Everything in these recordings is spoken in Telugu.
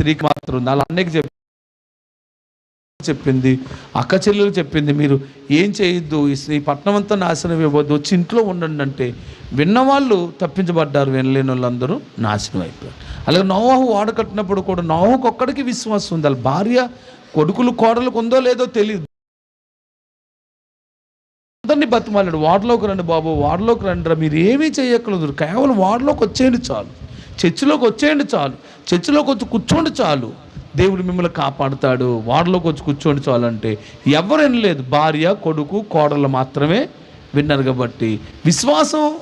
స్త్రీకి మాత్రం ఉంది వాళ్ళ అన్నయ్యకి చెప్పి చెప్పింది అక్క చెల్లెలు చెప్పింది మీరు ఏం చేయొద్దు ఈ ఈ పట్టణం అంతా నాశనం ఇవ్వద్దు వచ్చి ఇంట్లో ఉండండి అంటే విన్నవాళ్ళు తప్పించబడ్డారు వినలేని వాళ్ళందరూ నాశనం అయిపోయారు. అలాగే నోవాహు వాడ కట్టినప్పుడు కూడా నోవాహుకు ఒక్కడికి విశ్వాసం ఉంది. వాళ్ళ భార్య కొడుకులు కోడలకు ఉందో లేదో తెలియదు అందరినీ బతిమాలాడు. వార్డులోకి రండి బాబు వార్డులోకి రండి రా మీరు ఏమీ చేయక్కర్లేదు. కేవలం వార్డులోకి వచ్చేయండి చాలు. చర్చిలోకి వచ్చేయండి చాలు. చర్చిలోకి వచ్చి కూర్చోండి చాలు. దేవుడు మిమ్మల్ని కాపాడుతాడు. వాడలోకి వచ్చి కూర్చోండి చాలు అంటే ఎవరు లేదు. భార్య కొడుకు కోడలు మాత్రమే విన్నారు కాబట్టి విశ్వాసం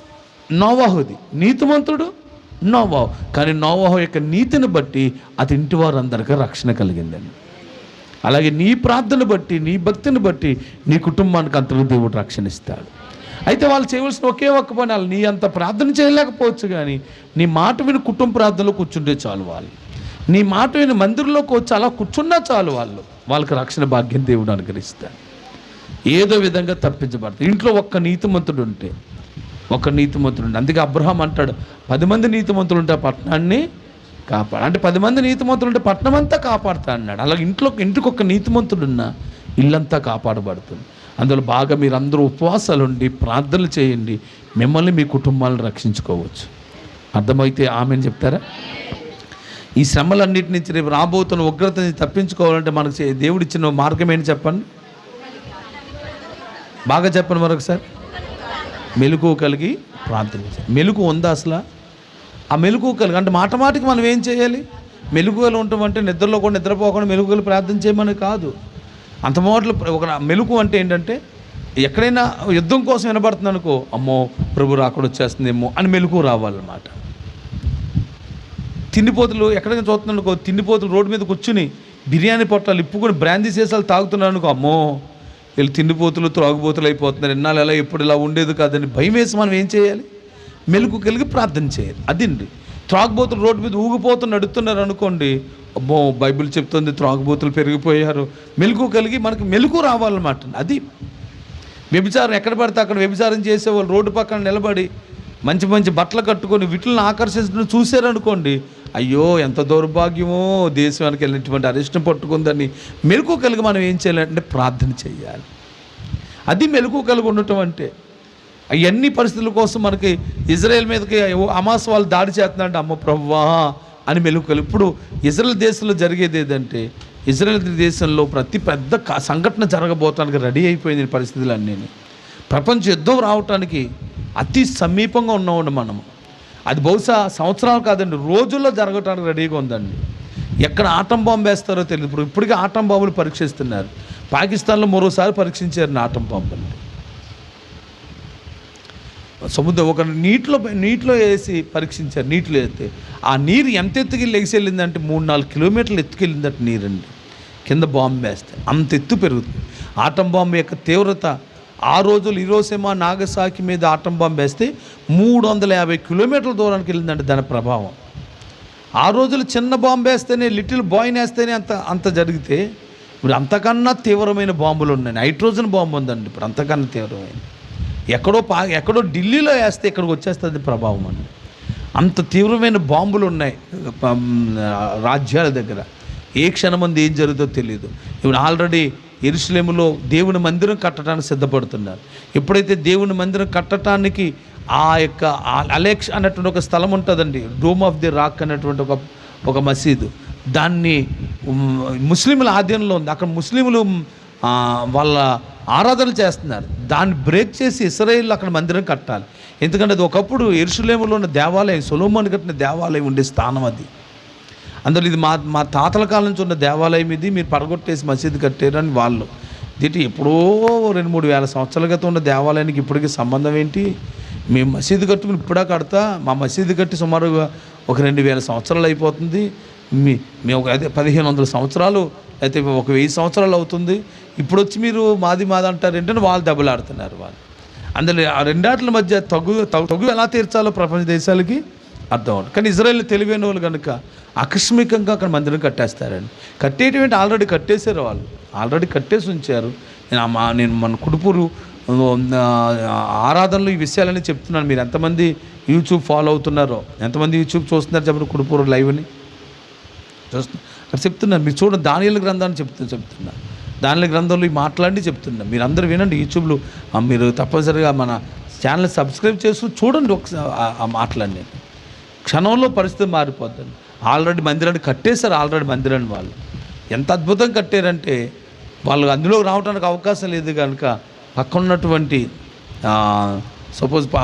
నోవాహుది. నీతిమంతుడు నోవాహు. కానీ నోవాహు యొక్క నీతిని బట్టి అది ఇంటి వారందరికీ రక్షణ కలిగిందండి. అలాగే నీ ప్రార్థన బట్టి నీ భక్తిని బట్టి నీ కుటుంబానికి అంతలో దేవుడు రక్షణ ఇస్తాడు. అయితే వాళ్ళు చేయవలసిన ఒకే ఒక్క పని వాళ్ళు నీ అంత ప్రార్థన చేయలేకపోవచ్చు కానీ నీ మాట విని కుటుంబ ప్రార్థనలో కూర్చుంటే చాలు వాళ్ళు. నీ మాట విని మందిరంలోకి వచ్చి అలా కూర్చున్నా చాలు వాళ్ళు. వాళ్ళకి రక్షణ భాగ్యం దేవుడు అనుగ్రహిస్తాడు. ఏదో విధంగా తప్పించబడతారు ఇంట్లో ఒక్క నీతిమంతుడు ఉంటే ఒక నీతిమంతుడు ఉంటే అందుకే అబ్రహాం అంటాడు పది మంది నీతిమంతులు ఉంటే ఆ పట్టణాన్ని కాపాడు. అంటే పది మంది నీతిమంతులు ఉంటే పట్టణం అంతా కాపాడుతా అన్నాడు. అలాగే ఇంట్లో ఇంటికి ఒక నీతిమంతుడున్నా ఇల్లంతా కాపాడబడుతుంది. అందులో బాగా మీరందరూ ఉపవాసాలు ఉండి ప్రార్థనలు చేయండి. మిమ్మల్ని మీ కుటుంబాలను రక్షించుకోవచ్చు. అర్థమైతే ఆమెను చెప్తారా? ఈ శ్రమలన్నిటి నుంచి రేపు రాబోతున్న ఉగ్రత నుంచి తప్పించుకోవాలంటే మనకు దేవుడిచ్చిన మార్గం ఏంటి చెప్పండి? బాగా చెప్పండి మరొకసారి. మెలకు కలిగి ప్రార్థన మెలకు ఉందా అసలు? ఆ మెలకు కలిగి అంటే మాట మాటికి మనం ఏం చేయాలి? మెలుగులు ఉంటామంటే నిద్రలో కూడా నిద్రపోకుండా మెలుగులు ప్రార్థన చేయమని కాదు. అంత మోట్లు ఒక మెలకు అంటే ఏంటంటే ఎక్కడైనా యుద్ధం కోసం వినబడుతుంది అనుకో అమ్మో ప్రభు రాకడ వచ్చేస్తుందేమో అని మెలకు రావాలన్నమాట. తిండిపోతులు ఎక్కడైనా చూస్తున్నాను అనుకో తిండిపోతులు రోడ్డు మీద కూర్చుని బిర్యానీ పొట్టాలు ఇప్పుకొని బ్రాందీ సీసాలు తాగుతున్నాను అనుకో అమ్మో వీళ్ళు తిండిపోతులు త్రాగుబోతులు అయిపోతున్నారు ఎన్నాళ్ళు ఎలా ఎప్పుడు ఇలా ఉండేది కాదని భయం వేసి మనం ఏం చేయాలి? మెలకు కలిగి ప్రార్థన చేయాలి. అదండి త్రాగుబోతులు రోడ్డు మీద ఊగిపోతూ నడుస్తున్నారు అనుకోండి అమ్మో బైబిల్ చెప్తుంది త్రాగుబోతులు పెరిగిపోయారు. మెలకు కలిగి మనకి మెలకు రావాలన్నమాట. అది వ్యభిచారం ఎక్కడ పడితే అక్కడ వ్యభిచారం చేసేవాళ్ళు రోడ్డు పక్కన నిలబడి మంచి మంచి బట్టలు కట్టుకొని వీటిని ఆకర్షించడం చూశారనుకోండి అయ్యో ఎంత దౌర్భాగ్యమో దేశానికి వెళ్ళినటువంటి అరిష్టం పట్టుకుందని మెలకు కలిగి మనం ఏం చేయాలంటే ప్రార్థన చేయాలి. అది మెలకు కలిగి ఉండటం అంటే అవన్నీ పరిస్థితుల కోసం మనకి ఇజ్రాయెల్ మీదకి అమాస్ వాళ్ళు దాడి చేస్తున్నారంటే అమ్మ ప్రవ్వా అని మెలుకలు ఇప్పుడు ఇజ్రాయల్ దేశంలో జరిగేది ఏదంటే ఇజ్రాయల్ దేశంలో ప్రతి పెద్ద సంఘటన జరగబోతానికి రెడీ అయిపోయింది పరిస్థితులు అన్నీ ప్రపంచ యుద్ధం రావటానికి అతి సమీపంగా ఉన్నామండి మనము. అది బహుశా సంవత్సరాలు కాదండి రోజుల్లో జరగటానికి రెడీగా ఉందండి. ఎక్కడ ఆటం బాంబు వేస్తారో తెలియదు ఇప్పుడు ఇప్పటికే ఆటం బాంబులు పరీక్షిస్తున్నారు. పాకిస్తాన్లో మరోసారి పరీక్షించారు ఆటం బాంబుని సముద్రం ఒక నీటిలో నీటిలో వేసి పరీక్షించారు నీటిలో వేస్తే. ఆ నీరు ఎంత ఎత్తుకి ఎగిసెళ్ళిందంటే వెళ్ళిందంటే మూడు నాలుగు కిలోమీటర్లు ఎత్తుకెళ్ళిందంటే నీరండి. కింద బాంబు వేస్తే. అంత ఎత్తు పెరుగుతుంది. ఆటం బాంబు యొక్క తీవ్రత ఆ రోజులు ఈరోసేమా నాగసాకి మీద ఆటం బాంబు వేస్తే మూడు వందల యాభై కిలోమీటర్ల దూరానికి వెళ్ళిందంటే దాని ప్రభావం. ఆ రోజులు చిన్న బాంబు వేస్తేనే లిటిల్ బాయ్ వేస్తేనే అంత అంత జరిగితే ఇప్పుడు అంతకన్నా తీవ్రమైన బాంబులు ఉన్నాయి. నైట్రోజన్ బాంబు ఉందండి ఇప్పుడు అంతకన్నా తీవ్రమైన. ఎక్కడో పా ఎక్కడో ఢిల్లీలో వేస్తే ఇక్కడికి వచ్చేస్తుంది ప్రభావం అండి. అంత తీవ్రమైన బాంబులు ఉన్నాయి రాజ్యాల దగ్గర. ఏ క్షణమంది ఏం జరుగుతుందో తెలియదు ఇప్పుడు ఆల్రెడీ ఎరుసలేములో దేవుని మందిరం కట్టడానికి సిద్ధపడుతున్నారు. ఎప్పుడైతే దేవుని మందిరం కట్టడానికి ఆ యొక్క అలెక్స్ అన్నటువంటి ఒక స్థలం ఉంటుందండి డూమ్ ఆఫ్ ది రాక్ అన్నటువంటి ఒక ఒక మసీదు. దాన్ని ముస్లింల ఆధీనంలో ఉంది. అక్కడ ముస్లింలు వాళ్ళ ఆరాధన చేస్తున్నారు. దాన్ని బ్రేక్ చేసి ఇస్రాయిల్ అక్కడ మందిరం కట్టాలి. ఎందుకంటే అది ఒకప్పుడు ఎరుసలేములో ఉన్న దేవాలయం సొలోమోన్ కట్టిన దేవాలయం ఉండే స్థానం అది. అందులో ఇది మా మా తాతల కాలం నుంచి ఉన్న దేవాలయం ఇది. మీరు పడగొట్టేసి మసీదు కట్టారని వాళ్ళు. దీటి ఎప్పుడో రెండు మూడు వేల సంవత్సరాల క్రితం ఉన్న దేవాలయానికి ఇప్పటికీ సంబంధం ఏంటి? మేము మసీదు కట్టుకుని ఇప్పుడా కడతా మా మసీదు కట్టి సుమారుగా ఒక రెండు వేల సంవత్సరాలు అయిపోతుంది. మీ మేము ఒక అదే పదిహేను వందల సంవత్సరాలు అయితే ఒక వెయ్యి సంవత్సరాలు అవుతుంది. ఇప్పుడు వచ్చి మీరు మాది మాది అంటారు ఏంటంటే వాళ్ళు దెబ్బలాడుతున్నారు వాళ్ళు. అందులో ఆ రెండాట్ల మధ్య తగు తగు తగు ఎలా తీర్చాలో ప్రపంచ దేశాలకి అర్థం అవుతుంది కానీ ఇజ్రాయెల్ తెలివైన వాళ్ళు కనుక ఆకస్మికంగా అక్కడ మందిరం కట్టేస్తారండి. కట్టేటువంటి ఆల్రెడీ కట్టేశారు వాళ్ళు. ఆల్రెడీ కట్టేసి ఉంచారు. నేను మా నేను మన కుడుపూరు ఆరాధనలు ఈ విషయాలని చెప్తున్నాను. మీరు ఎంతమంది యూట్యూబ్ ఫాలో అవుతున్నారో ఎంతమంది యూట్యూబ్ చూస్తున్నారు చెప్పండి కుడుపూరు లైవ్ని? చూస్తున్నారు అక్కడ చెప్తున్నాను మీరు చూడండి దానియల గ్రంథాన్ని చెప్తూ చెప్తున్నా. దానిల గ్రంథంలో ఈ మాట్లాడి చెప్తున్నా. మీరు అందరూ వినండి యూట్యూబ్లో. మీరు తప్పనిసరిగా మన ఛానల్ సబ్స్క్రైబ్ చేస్తూ చూడండి ఒకసారి ఆ- ఆ క్షణంలో పరిస్థితి మారిపోతుంది ఆల్రెడీ మందిరాన్ని కట్టేశారు ఆల్రెడీ మందిరాన్ని వాళ్ళు. ఎంత అద్భుతంగా కట్టారంటే వాళ్ళు అందులో రావడానికి అవకాశం లేదు కనుక పక్కన ఉన్నటువంటి సపోజ్